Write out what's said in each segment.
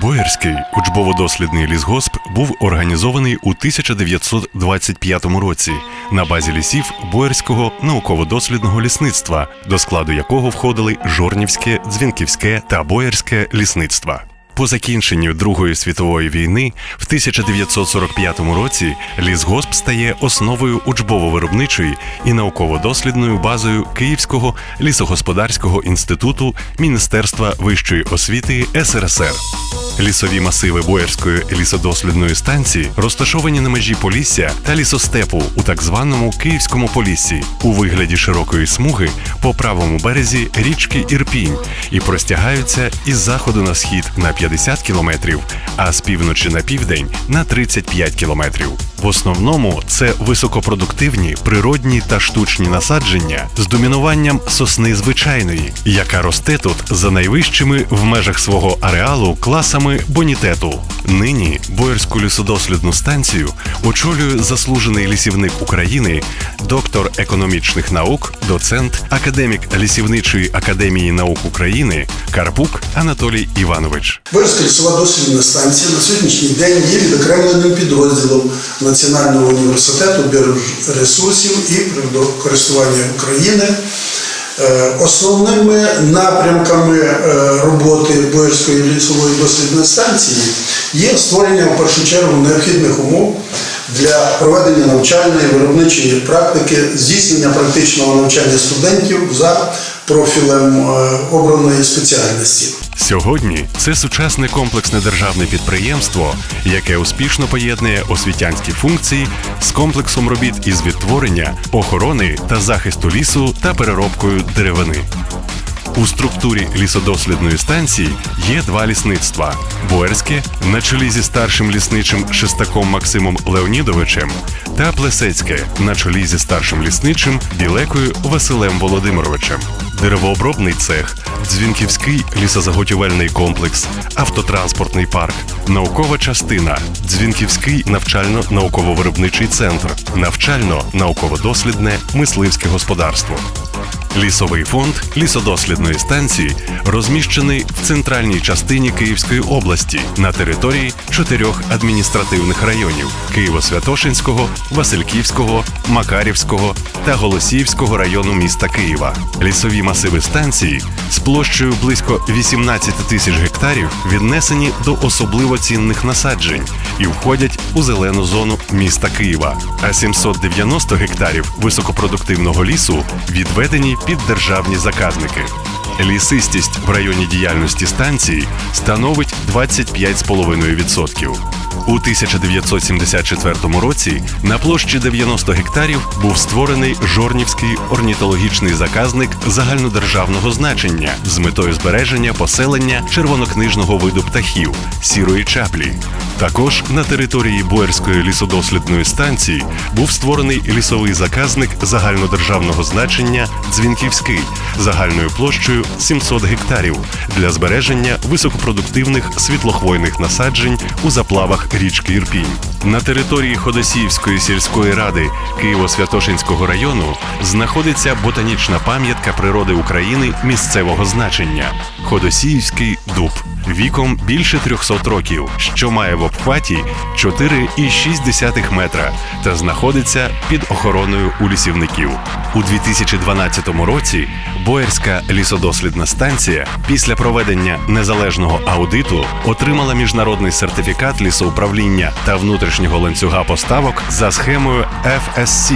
Боярський учбово-дослідний лісгосп був організований у 1925 році на базі лісів Боярського науково-дослідного лісництва, до складу якого входили Жорнівське, Дзвінківське та Боярське лісництва. По закінченню Другої світової війни в 1945 році лісгосп стає основою учбово-виробничої і науково-дослідною базою Київського лісогосподарського інституту Міністерства вищої освіти СРСР. Лісові масиви Боярської лісодослідної станції розташовані на межі Полісся та лісостепу у так званому Київському Поліссі у вигляді широкої смуги по правому березі річки Ірпінь і простягаються із заходу на схід на 50 кілометрів, а з півночі на південь на 35 кілометрів. В основному це високопродуктивні природні та штучні насадження з домінуванням сосни звичайної, яка росте тут за найвищими в межах свого ареалу класами бонітету. Нині Боярську лісодослідну станцію очолює заслужений лісівник України, доктор економічних наук, доцент, академік Лісівничої академії наук України Карпук Анатолій Іванович. Боярська лісова дослідна станція на сьогоднішній день є відокремленим підрозділом Національного університету біоресурсів і природокористування України. Е, Основними напрямками е, роботи Боярської лісової дослідної станції є створення в першу чергу необхідних умов для проведення навчальної виробничої практики, здійснення практичного навчання студентів за профілем е, обраної спеціальності. Сьогодні це сучасне комплексне державне підприємство, яке успішно поєднує освітянські функції з комплексом робіт із відтворення, охорони та захисту лісу та переробкою деревини. У структурі лісодослідної станції є два лісництва: Боярське на чолі зі старшим лісничим Шестаком Максимом Леонідовичем та Плесецьке на чолі зі старшим лісничим Білекою Василем Володимировичем. Деревообробний цех, Дзвінківський лісозаготівельний комплекс, автотранспортний парк, наукова частина, Дзвінківський навчально-науково-виробничий центр, навчально-науково-дослідне мисливське господарство. Лісовий фонд лісодослідної станції розміщений в центральній частині Київської області на території чотирьох адміністративних районів: Києво-Святошинського, Васильківського, Макарівського та Голосіївського району міста Києва. Лісові масиви станції з площею близько 18 тисяч гектарів віднесені до особливо цінних насаджень і входять у зелену зону міста Києва. А 790 гектарів високопродуктивного лісу відведені під державні заказники. Лісистість в районі діяльності станції становить 25,5%. У 1974 році на площі 90 гектарів був створений Жорнівський орнітологічний заказник загальнодержавного значення з метою збереження поселення червонокнижного виду птахів сірої чаплі. Також на території Боярської лісодослідної станції був створений лісовий заказник загальнодержавного значення Дзвінківський загальною площею 700 гектарів для збереження високопродуктивних світлохвойних насаджень у заплавах річки Ірпінь. На території Ходосіївської сільської ради Києво-Святошинського району знаходиться ботанічна пам'ятка природи України місцевого значення Ходосіївський дуб віком більше 300 років, що має в обхваті 4,6 метра та знаходиться під охороною у лісівників. У 2012 році Боярська лісодослідна станція після проведення незалежного аудиту отримала міжнародний сертифікат лісоуправління та внутрішнього ланцюга поставок за схемою FSC,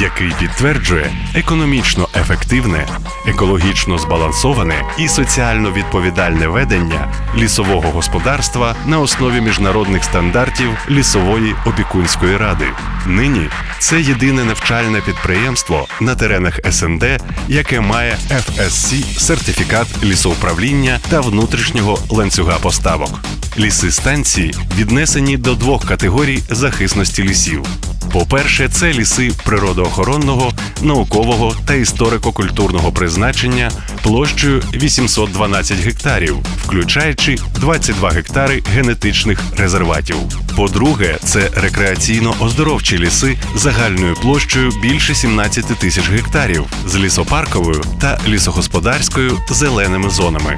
який підтверджує економічно ефективне, екологічно збалансоване і соціально відповідальне ведення лісового господарства на основі міжнародних стандартів лісової опікунської ради. Нині це єдине навчальне підприємство на теренах СНД, яке має FSC сертифікат лісоуправління та внутрішнього ланцюга поставок. Ліси станції віднесені до двох категорій захисності лісів. По-перше, це ліси природоохоронного, наукового та історико-культурного призначення площею 812 гектарів, включаючи 22 гектари генетичних резерватів. По-друге, це рекреаційно-оздоровчі ліси загальною площею більше 17 тисяч гектарів з лісопарковою та лісогосподарською зеленими зонами.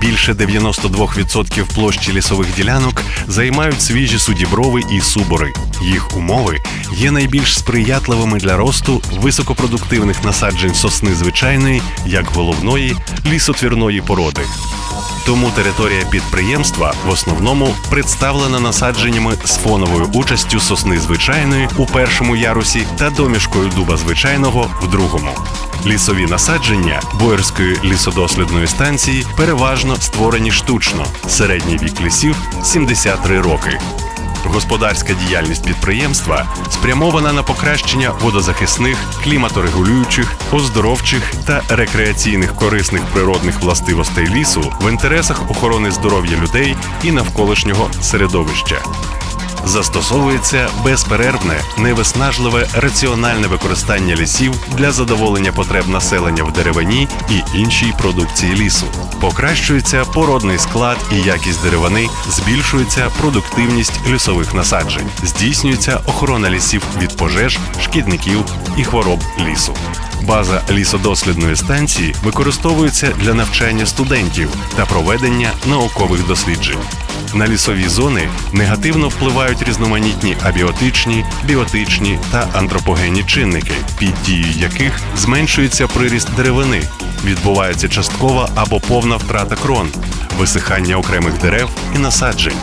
Більше 92% площі лісових ділянок займають свіжі судіброви і субори. Їх умови є найбільш сприятливими для росту високопродуктивних насаджень сосни звичайної, як головної лісотвірної породи. Тому територія підприємства в основному представлена насадженнями з фоновою участю сосни звичайної у першому ярусі та домішкою дуба звичайного в другому. Лісові насадження Боєрської лісодослідної станції переважно створені штучно. Середній вік лісів 73 роки. Господарська діяльність підприємства спрямована на покращення водозахисних, кліматорегулюючих, оздоровчих та рекреаційних корисних природних властивостей лісу в інтересах охорони здоров'я людей і навколишнього середовища. Застосовується безперервне, невиснажливе раціональне використання лісів для задоволення потреб населення в деревині і іншій продукції лісу. Покращується породний склад і якість деревини, збільшується продуктивність лісових насаджень, здійснюється охорона лісів від пожеж, шкідників і хвороб лісу. База лісодослідної станції використовується для навчання студентів та проведення наукових досліджень. На лісові зони негативно впливають різноманітні абіотичні, біотичні та антропогенні чинники, під дією яких зменшується приріст деревини, відбувається часткова або повна втрата крон, висихання окремих дерев і насаджень.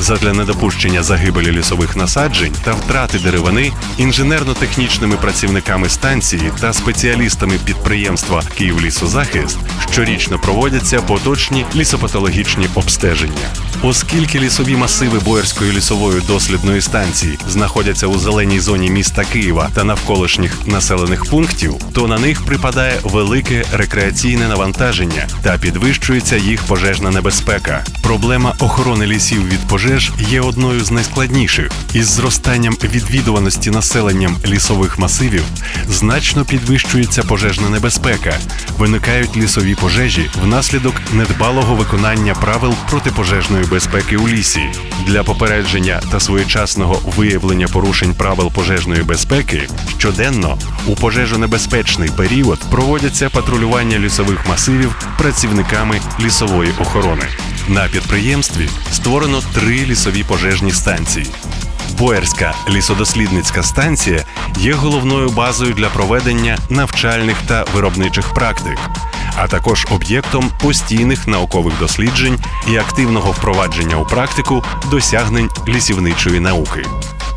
Задля недопущення загибелі лісових насаджень та втрати деревини інженерно-технічними працівниками станції та спеціалістами підприємства «Київлісозахист» щорічно проводяться поточні лісопатологічні обстеження. Оскільки лісові масиви Боярської лісової дослідної станції знаходяться у зеленій зоні міста Києва та навколишніх населених пунктів, то на них припадає велике рекреаційне навантаження та підвищується їх пожежна небезпека. Проблема охорони лісів від пожеж є одною з найскладніших. Із зростанням відвідуваності населенням лісових масивів значно підвищується пожежна небезпека, виникають лісові пожежі внаслідок недбалого виконання правил протипожежної безпеки у лісі. Для попередження та своєчасного виявлення порушень правил пожежної безпеки щоденно у пожежонебезпечний період проводяться патрулювання лісових масивів працівниками лісової охорони. На підприємстві створено три лісові пожежні станції. Боярська лісодослідницька станція є головною базою для проведення навчальних та виробничих практик, а також об'єктом постійних наукових досліджень і активного впровадження у практику досягнень лісівничої науки.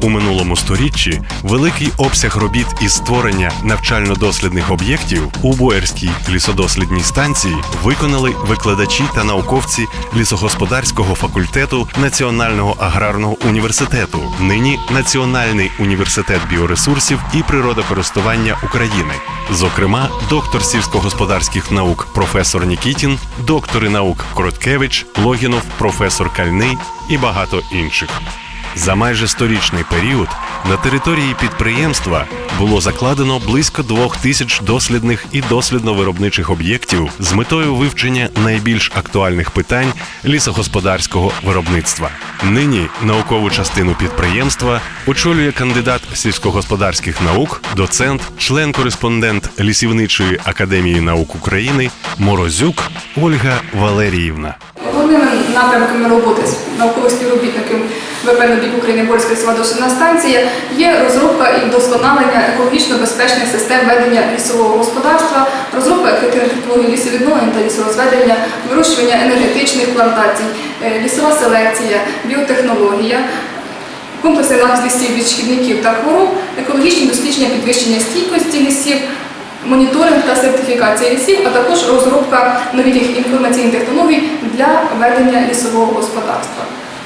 У минулому сторіччі великий обсяг робіт із створення навчально-дослідних об'єктів у Боярській лісодослідній станції виконали викладачі та науковці лісогосподарського факультету Національного аграрного університету, нині Національний університет біоресурсів і природокористування України. Зокрема, доктор сільськогосподарських наук професор Нікітін, доктори наук Короткевич, Логінов, професор Кальний і багато інших. За майже сторічний період на території підприємства було закладено близько двох тисяч дослідних і дослідно-виробничих об'єктів з метою вивчення найбільш актуальних питань лісогосподарського виробництва. Нині наукову частину підприємства очолює кандидат сільськогосподарських наук, доцент, член-кореспондент Лісівничої академії наук України Морозюк Ольга Валеріївна. Головними напрямками роботи з наукових співробітників ВП «Нобік України Борська лісова станція є розробка і вдосконалення екологічно безпечних систем ведення лісового господарства, розробка ефективних технологій лісовідновлення та лісорозведення, вирощування енергетичних плантацій, е, лісова селекція, біотехнологія, комплексний захист лісів від шкідників та хвороб, екологічні дослідження підвищення стійкості лісів, моніторинг та сертифікація лісів, а також розробка новітніх інформаційних технологій для ведення лісового господарства.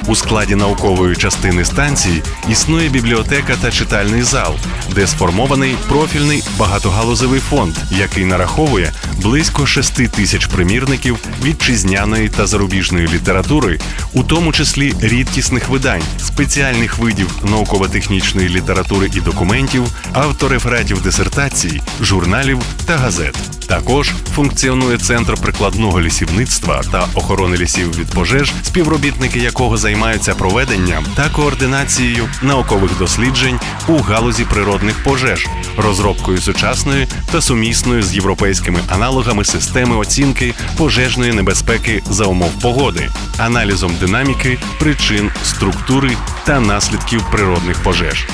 У складі наукової частини станції існує бібліотека та читальний зал, де сформований профільний багатогалузевий фонд, який нараховує близько 6 тисяч примірників вітчизняної та зарубіжної літератури, у тому числі рідкісних видань, спеціальних видів науково-технічної літератури і документів, авторефератів дисертацій, журналів та газет. Також функціонує центр прикладного лісівництва та охорони лісів від пожеж, співробітники якого займаються проведенням та координацією наукових досліджень у галузі природних пожеж, розробкою сучасної та сумісної з європейськими аналогами системи оцінки пожежної небезпеки за умов погоди, аналізом динаміки, причин, структури та наслідків природних пожеж.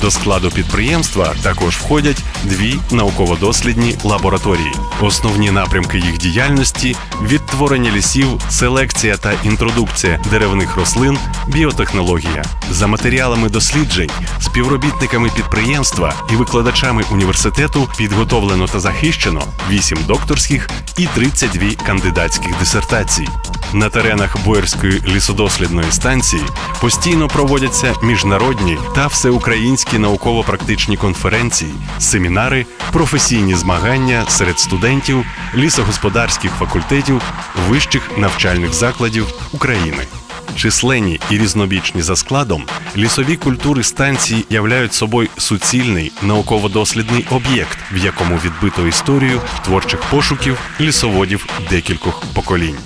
До складу підприємства також входять дві науково-дослідні лабораторії. Основні напрямки їх діяльності відтворення лісів, селекція та інтродукція деревних рослин, біотехнологія. За матеріалами досліджень, співробітниками підприємства і викладачами університету підготовлено та захищено 8 докторських і 32 кандидатських дисертацій. На теренах Боярської лісодослідної станції постійно проводяться міжнародні та всеукраїнські науково-практичні конференції, семінари, професійні змагання серед студентів лісогосподарських факультетів вищих навчальних закладів України. Численні і різнобічні за складом, лісові культури станції являють собою суцільний науково-дослідний об'єкт, в якому відбито історію творчих пошуків лісоводів декількох поколінь.